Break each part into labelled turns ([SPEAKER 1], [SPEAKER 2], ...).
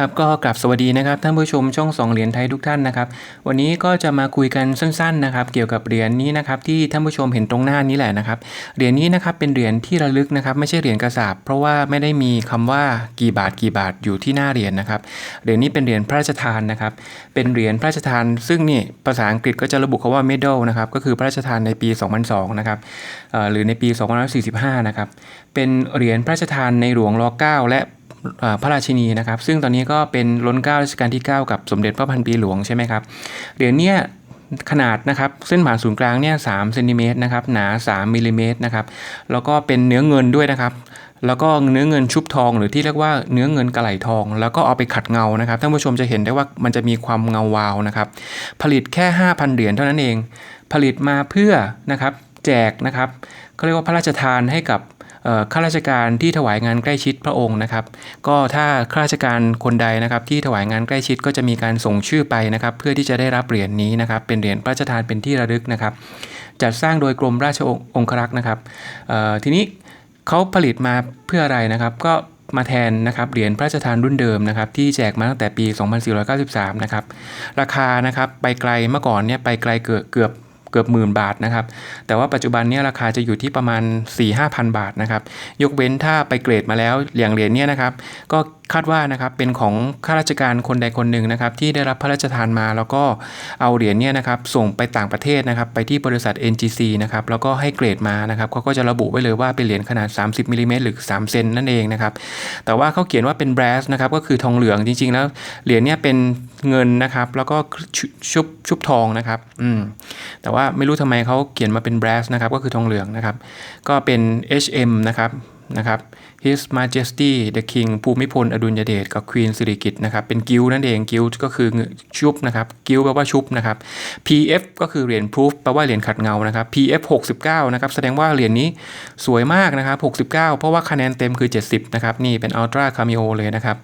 [SPEAKER 1] ครับก็กลับสวัสดีนะครับท่านผู้ชมช่องสองเหรียญไทยทุกท่านนะครับวันนี้ก็จะมาคุยกันสั้นๆนะครับเกี่ยวกับเหรียญนี้นะครับที่ท่านผู้ชมเห็นตรงหน้านี้แหละนะครับเหรียญนี้นะครับเป็นเหรียญที่ระลึกนะครับไม่ใช่เหรียญกระสาบเพราะว่าไม่ได้มีคำว่ากี่บาทกี่บาทอยู่ที่หน้าเหรียญนะครับเหรียญนี้เป็นเหรียญพระราชทานนะครับเป็นเหรียญพระราชทาน ซึ่งนี่ภาษาอังกฤษก็จะระบุคำว่า medal นะครับก็คือพระราชทานในปี 2002นะครับหรือในปี 2545นะครับเป็นเหรียญพระราชทานในหลวงร 9 และอ่า พระราชินีนะครับ ซึ่งตอนนี้ก็เป็นล้นเก้ารัชกาลที่ 9 กับสมเด็จพระพันปีหลวงใช่ไหมครับเหรียญเนี้ยขนาดนะครับเส้นผ่านศูนย์กลางเนี่ยสามเซนติเมตรนะครับหนา 3มิลลิเมตรนะครับแล้วก็เป็นเนื้อเงินด้วยนะครับ แล้วก็เนื้อเงินชุบทองหรือที่เรียกว่าเนื้อเงินกระไหลทอง แล้วก็เอาไปขัดเงานะครับท่านผู้ชมจะเห็นได้ว่ามันจะมีความเงาวาวนะครับผลิตแค่ 5,000 เหรียญเท่านั้นเอง ผลิตมาเพื่อนะครับแจกนะครับเขาเรียกว่าพระราชทานให้กับ ข้าราชการที่ถวายงานใกล้ชิดพระองค์นะครับ ก็ถ้าข้าราชการคนใดนะครับที่ถวายงานใกล้ชิดก็จะมีการส่งชื่อไปนะครับ เพื่อที่จะได้รับเหรียญนี้นะครับ เป็นเหรียญพระราชทานเป็นที่ระลึกนะครับ จัดสร้างโดยกรมราชองครักษ์นะครับทีนี้เขาผลิตมาเพื่ออะไรนะครับ ก็มาแทนนะครับเหรียญพระราชทานรุ่นเดิมนะครับที่แจกมาตั้งแต่ปี 2493 นะครับราคานะครับไปไกลเมื่อก่อนเนี่ยไปไกลเกือบ กือบเกือบหมื่นบาทนะครับ แต่ว่าปัจจุบันนี่ยราคาจะอยู่ที่ประมาณ 4-5,000 บาทนะครับ ยกเว้นถ้าไปเกรดมาแล้วอย่างเหรียญเนี่ยนะครับ ก็คาดว่านะครับเป็นของข้าราชการคนใดคนหนึ่งนะครับที่ได้รับพระราชทานมา แล้วก็เอาเหรียญเนี่ยนะครับส่งไปต่างประเทศนะครับไปที่บริษัท NGC นะครับแล้วก็ให้เกรดมานะครับเขาก็จะระบุไว้เลยว่าเป็นเหรียญขนาด 30มิลลิเมตรหรือ3เซนนั่นเองนะครับแต่ว่าเขาเขียนว่าเป็นแบรสนะครับก็คือทองเหลืองจริง ๆ แล้วเหรียญเนี่ยเป็นเงินนะครับแล้วก็ชุชุบชุบทองนะครับอืม แต่ว่าไม่รู้ทำไมเขาเขียนมาเป็น brass นะครับ ก็คือทองเหลืองนะครับ ก็เป็น HM นะครับนะครับ His Majesty the King ภูมิพลอดุลยเดชกับ Queen สิริกิตนะครับ เป็นกิลนั่นเองกิลก็คือชุบนะครับกิลแปลว่าชุบนะครับ PF ก็คือเหรียญ proof แปลว่าเหรียญขัดเงานะครับ PF 69 นะครับ แสดงว่าเหรียญนี้สวยมากนะครับ 69 เพราะว่าคะแนนเต็มคือ 70 นะครับ นี่เป็น Ultra Cameo เลยนะครับ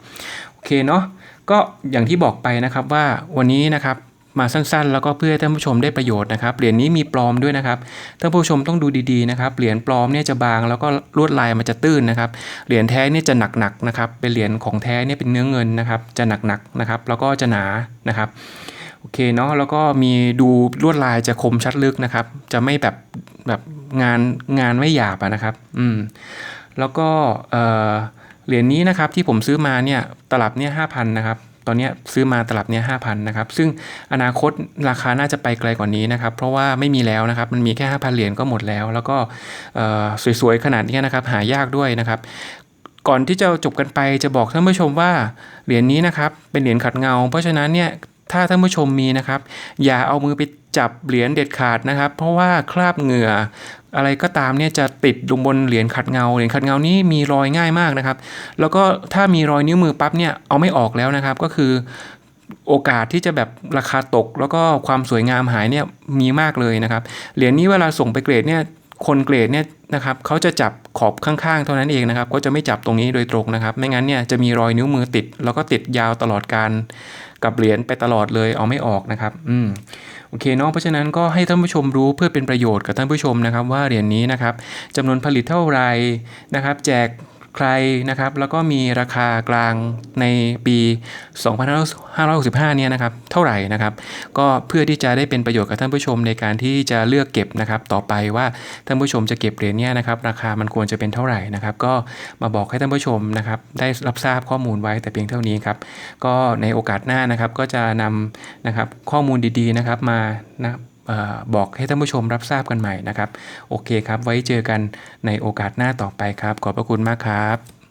[SPEAKER 1] โอเคเนาะก็อย่างที่บอกไปนะครับว่าวันนี้นะครับ มาสั้นๆ แล้วก็เพื่อให้ท่านผู้ชมได้ประโยชน์นะครับเหรียญนี้มีปลอมด้วยนะครับท่านผู้ชมต้องดูดีๆนะครับเหรียญปลอมเนี่ยจะบางแล้วก็ลวดลายมันจะตื้นนะครับเหรียญแท้เนี่ยจะหนักๆนะครับเป็นเหรียญของแท้เนี่ยเป็นเนื้อเงินนะครับจะหนักๆนะครับแล้วก็จะหนานะครับโอเคเนาะแล้วก็มีดูลวดลายจะคมชัดลึกนะครับ จะไม่แบบแบบงานงานไม่หยาบะนะครับอืมแล้วก็เออเหรียญนี้นะครับที่ผมซื้อมาเนี่ยตลับเนี่ยห้าพันนะครับ ตอนนี้ซื้อมาตลับเนี่ยห้าพันนะครับ ซึ่งอนาคตราคาน่าจะไปไกลกว่านี้นะครับ เพราะว่าไม่มีแล้วนะครับ มันมีแค่ห้าพันเหรียญก็หมดแล้ว แล้วก็สวยๆ ขนาดนี้นะครับ หายากด้วยนะครับ ก่อนที่จะจบกันไปจะบอกท่านผู้ชมว่าเหรียญนี้นะครับ เป็นเหรียญขัดเงา เพราะฉะนั้นเนี่ยถ้าท่านผู้ชมมีนะครับ อย่าเอามือไปจับเหรียญเด็ดขาดนะครับ เพราะว่าคราบเหงื่อ อะไรก็ตามเนี่ยจะติดลงบนเหรียญขัดเงา เหรียญขัดเงานี้มีรอยง่ายมากนะครับ แล้วก็ถ้ามีรอยนิ้วมือปั๊บเนี่ยเอาไม่ออกแล้วนะครับ ก็คือโอกาสที่จะแบบราคาตก แล้วก็ความสวยงามหายเนี่ยมีมากเลยนะครับ เหรียญนี้เวลาส่งไปเกรดเนี่ยคนเกรดเนี่ยนะครับเขาจะจับขอบข้างๆ เท่านั้นเองนะครับ ก็จะไม่จับตรงนี้โดยตรงนะครับ ไม่งั้นเนี่ยจะมีรอยนิ้วมือติด แล้วก็ติดยาวตลอดการกับเหรียญไปตลอดเลยเอาไม่ออกนะครับ อืม โอเคเนาะเพราะฉะนั้นก็ให้ท่านผู้ชมรู้เพื่อเป็นประโยชน์กับท่านผู้ชมนะครับ ว่าเหรียญนี้นะครับจำนวนผลิตเท่าไหร่นะครับ แจก ใครนะครับ แล้วก็มีราคากลางในปี 2565 เนี่ยนะครับ เท่าไหร่นะครับ ก็เพื่อที่จะได้เป็นประโยชน์กับท่านผู้ชมในการที่จะเลือกเก็บนะครับ ต่อไปว่าท่านผู้ชมจะเก็บเหรียญเนี่ยนะครับ ราคามันควรจะเป็นเท่าไหร่นะครับ ก็มาบอกให้ท่านผู้ชมนะครับ ได้รับทราบข้อมูลไว้แต่เพียงเท่านี้ครับ ก็ในโอกาสหน้านะครับก็จะนำนะครับข้อมูลดีๆนะครับมานะ บอกให้ท่านผู้ชมรับทราบกันใหม่นะครับ โอเคครับ ไว้เจอกันในโอกาสหน้าต่อไปครับ ขอบพระคุณมากครับ